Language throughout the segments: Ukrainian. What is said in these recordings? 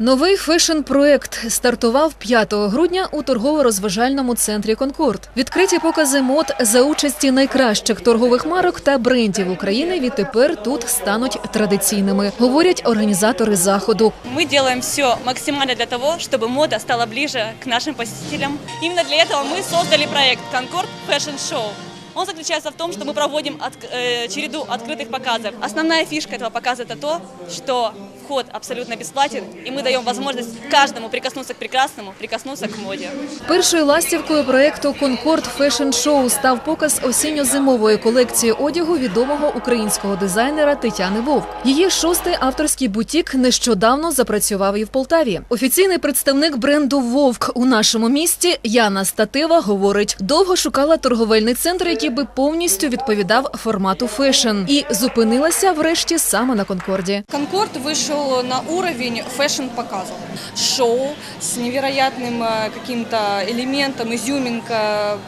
Новий фешн-проект стартував 5 грудня у торгово-розважальному центрі Конкорд. Відкриті покази мод за участі найкращих торгових марок та брендів України відтепер тут стануть традиційними, говорять організатори заходу. Мы делаем все максимально для того, чтобы мода стала ближе к нашим посетителям. Именно для этого мы создали проект Concord Fashion Show. Он заключается в том, что мы проводим от- э, череду открытых показов. Основная фишка этого показа это то, что вход абсолютно бесплатен, и мы даем возможность каждому прикоснуться к прекрасному, прикоснуться к моде. Першою ластівкою проекту Конкорд Фешн Шоу став показ осінньо-зимової колекції одягу відомого українського дизайнера Тетяни Вовк. Її шостий авторський бутік нещодавно запрацював і в Полтаві. Офіційний представник бренду Вовк у нашому місті Яна Статива говорить: довго шукала торговельний центр, який би повністю відповідав формату фешн, і зупинилася врешті саме на Конкорді. Конкорд вышел на уровень фэшн-показа. Шоу с невероятным э, каким-то элементом, изюминка,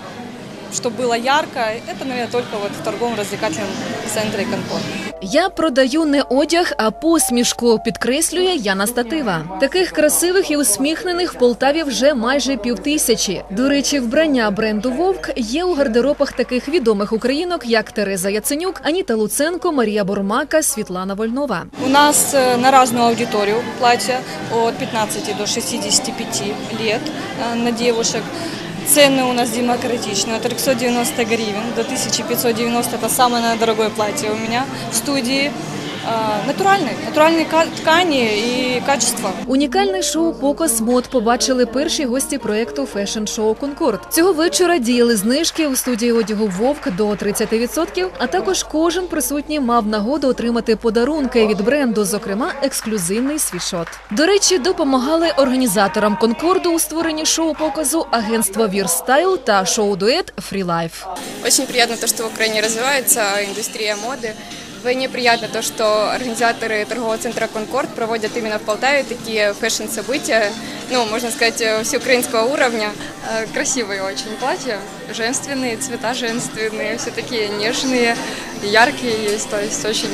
чтобы было ярко. Это, наверное, только вот в торговом-развлекательном центре Конкорд. Я продаю не одяг, а посмішку, підкреслює Яна Статива. Таких красивих і усміхнених в Полтаві вже майже півтисячі. До речі, вбрання бренду Вовк є у гардеробах таких відомих українок, як Тереза Яценюк, Аніта Луценко, Марія Бурмака, Світлана Вольнова. У нас э, на разную аудиторию платья от 15 до 65 лет э, на девушек. Цены у нас демократичные, от 390 гривен до 1590. Это самое дорогое платье у меня в студии. Э, Натуральные, натуральные ка- ткани и качество. Унікальний шоу-показ мод побачили перші гості проекту Фешн Шоу Конкорд. Цього вечора діяли знижки у студії одягу Вовк до 30%, а також кожен присутній мав нагоду отримати подарунки від бренду, зокрема ексклюзивний світшот. До речі, допомагали організаторам конкорду у створенні шоу-показу агентство Вірстайл та шоу-дует Фрілайф. Очень приятно то, что в Украине развивается индустрия моды. Вдвойне приятно то, что организаторы торгового центра «Конкорд» проводят именно в Полтаве такие фэшн-события, ну, можно сказать, э, всеукраинского уровня. Э, Красивые очень платья, женственные, цвета женственные, все такие нежные, яркие есть, то есть очень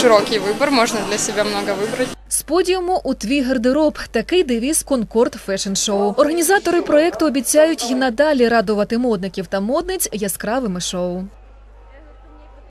широкий выбор, можно для себя много выбрать. З подіуму у твій гардероб такий девіз Конкорд Фешн Шоу. Організатори проекту обіцяють й надалі радувати модників та модниць яскравими шоу.